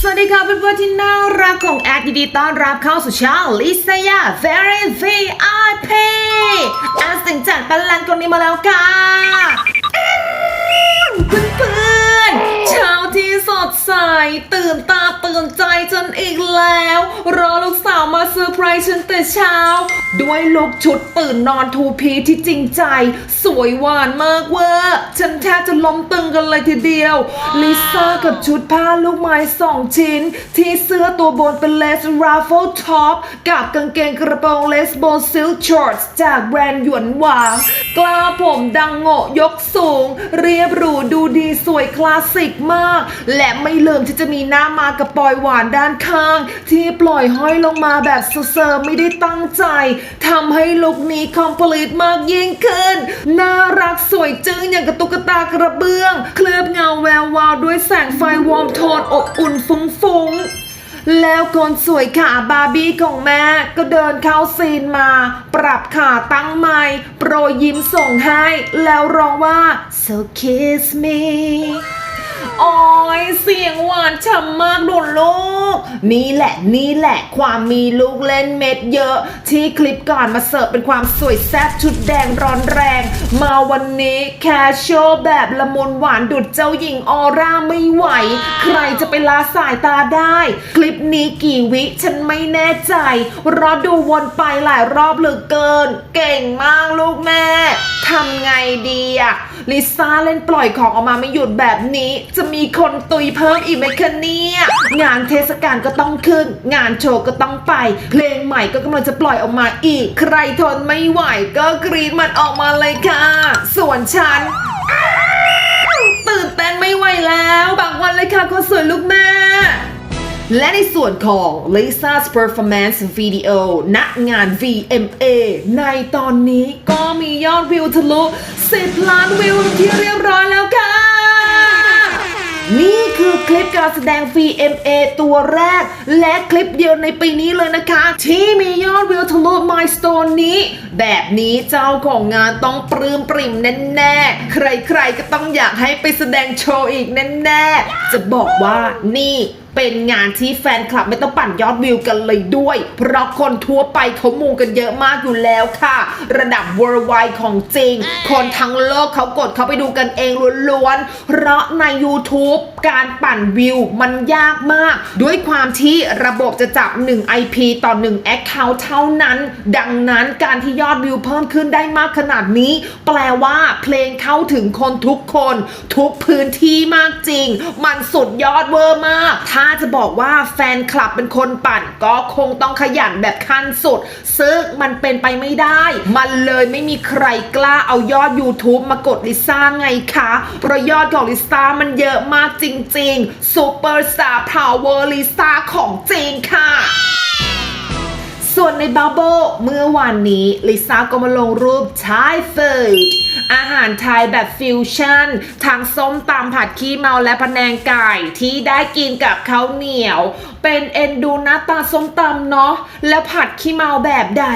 สวัสดีค่ะเพื่อนๆที่น่ารักของแอดยินดีต้อนรับเข้าสู่ช่องลิซายา Very VIP แอดสิงจัดบัลลังตรงนี้มาแล้วค่ะเพื่อน ใส ตื่นตาตื่นใจจนอีกแล้ว รอลูกสาวมาเซอร์ไพรส์ฉันแต่เช้า ด้วยลุกชุดตื่นนอนทูพีที่จริงใจ สวยหวานมากเวอร์ฉันแทบจะล้มตึงกันเลยทีเดียว ลิซ่ากับชุดผ้าลูกไม้สองชิ้น ที่เสื้อตัวบนเป็นเลสราฟเฟิลท็อปกับกางเกงกระโปรงเลสโบซิลชอร์ตจากแบรนด์หยวนหวางกล้าผมดังโง่ยกสูง เรียบหรูดูดีสวยคลาสสิกมาก และไม่ลืมที่จะมีหน้ามากระปอยหวานด้านข้าง ที่ปล่อยห้อยลงมาแบบเซอร์ๆไม่ได้ตั้งใจทำให้ลุคนี้คอมพลีทมากยิ่งขึ้น น่ารักสวยจึ้งอย่างกับตุ๊กตากระเบื้อง เคลือบเงาแวววาวด้วยแสงไฟวอร์มโทนอบอุ่นฟุ้งๆแล้วคนสวยขาบาร์บี้ของแม่ก็เดินเข้าซีนมา ปรับขาตั้งไม้โปรยยิ้มส่งให้ แล้วร้องว่า so kiss me โอ้ยเสียงหวานฉ่ำมากดุนลูก นี่แหละนี่แหละความมีลูกเล่นเม็ดเยอะ ที่คลิปก่อนมาเสิร์ฟเป็นความสวยแซ่บชุดแดงร้อนแรง มาวันนี้แคชโชว์แบบละมุนหวานดุดเจ้าหญิงออร่าไม่ไหว ใครจะไปลาสายตาได้ คลิปนี้กี่วิฉันไม่แน่ใจรอดูวนไปหลายรอบเหลือเกิน เก่งมากลูกแม่ทำไงดีอะลิซ่าเล่นปล่อยของออกมาไม่หยุดแบบนี้จะมีคนตุยเพิ่มอีกไหมคะเนี่ยงานเทศกาลก็ต้องขึ้น งานโชว์ก็ต้องไป เพลงใหม่ก็กำลังจะปล่อยออกมาอีก ใครทนไม่ไหวก็กรีดมันออกมาเลยค่ะ ส่วนฉันตื่นเต้นไม่ไหวแล้วบางวันเลยค่ะคนสวยลูกแม่และในส่วนของ Lisa's Performance Video ณงาน VMA ในตอนนี้ก็มียอดวิวทะลุ10 ล้านวิวที่เรียบร้อยแล้วค่ะ นี่คือคลิปการแสดง VMA ตัวแรก และคลิปเดียวในปีนี้เลยนะคะ ที่มียอดวิวทะลุมายสโตนนี้ แบบนี้เจ้าของงานต้องปลื้มปริ่มแน่ๆ ใครๆก็ต้องอยากให้ไปแสดงโชว์อีกแน่ๆ จะบอกว่านี่ เป็นงานที่แฟนคลับไม่ต้องปั่นยอดวิวกันเลยด้วย เพราะคนทั่วไปเขามูกันเยอะมากอยู่แล้วค่ะ ระดับ worldwide ของจริง คนทั้งโลกเขากดเขาไปดูกันเองล้วนๆ เพราะใน YouTube การปั่นวิวมันยากมาก ด้วยความที่ระบบจะจับ 1 IP ต่อ 1 Account เท่านั้น ดังนั้นการที่ยอดวิวเพิ่มขึ้นได้มากขนาดนี้ แปลว่าเพลงเข้าถึงคนทุกคน ทุกพื้นที่มากจริง มันสุดยอดเวอร์มากถ้าาจะบอกว่าแฟนคลับเป็นคนปั่น ก็คงต้องขยันแบบขั้นสุด ซึ่งมันเป็นไปไม่ได้ มันเลยไม่มีใครกล้าเอายอด YouTube มากดลิซ่าไงคะเพราะยอดของลิซ่ามันเยอะมากจริงๆซูเปอร์สตาร์พาวเวอร์ลิซ่าของจริงค่ะ ส่วนในบับเบิลเมื่อวานนี้ลิซ่าก็มาลงรูปชายเฟิร์ดอาหารไทยแบบฟิวชั่นทั้งส้มตำผัดขี้เมาและพะแนงไก่ที่ได้กินกับข้าวเหนียว เป็นเอ็นดูหน้าตาส้มตำเนาะและผัดขี้เมาแบบใด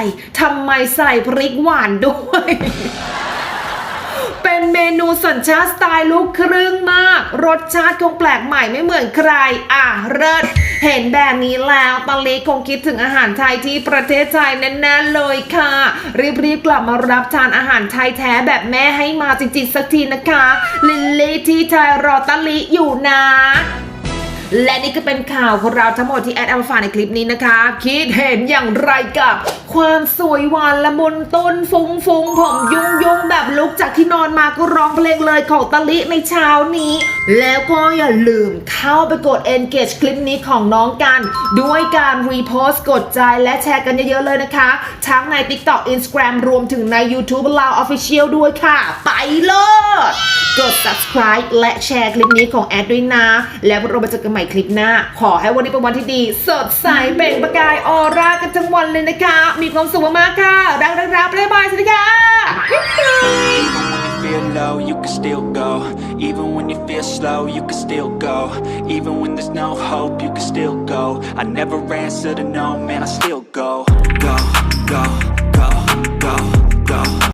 ทำไมใส่พริกหวานด้วย เป็นเมนูสัญชาติสไตล์ลูกครึ่งมาก รสชาติคงแปลกใหม่ไม่เหมือนใคร อะเลิศเห็นแบบนี้แล้วตอนนี้คงคิดถึงอาหารไทยที่ประเทศไทยแน่ๆเลยค่ะ รีบๆกลับมารับทานอาหารไทยแท้แบบแม่ให้มาจริงๆสักทีนะคะ ลิลลี่ที่ไทยรอตะลีอยู่นะ และนี่ก็เป็นข่าวของเราทั้งหมดที่แอดเอามาฝากในคลิปนี้นะคะ คิดเห็นอย่างไรกับความสวยหวานละมุนต้นฟุงฟุงผมยุ่งยุ่งแบบลุกจากที่นอนมาก็ร้องเพลงเลยของตะลิในเช้านี้ แล้วก็อย่าลืมเข้าไปกด engage คลิปนี้ของน้องกัน ด้วยการรีโพสต์กดใจและแชร์กันเยอะๆเลยนะคะ ทั้งใน TikTok Instagram รวมถึงใน YouTube เรา Official ด้วยค่ะ ไปเลย กด subscribe และแชร์คลิปนี้ของแอดด้วยนะ แล้วเรามาเจอกันใหม่คลิปหน้า ขอให้วันนี้เป็นวันที่ดี สดใสเปล่งประกายออร่ากันทั้งวันเลยนะคะ มีความสุขมากๆค่ะ รักๆๆบ๊ายบายสวัสดีค่ะ feel low, you can still go. Even when you feel slow, you can still go. Even when there's no hope, you can still go. I never answer to no, man, I still go. Go, go, go, go.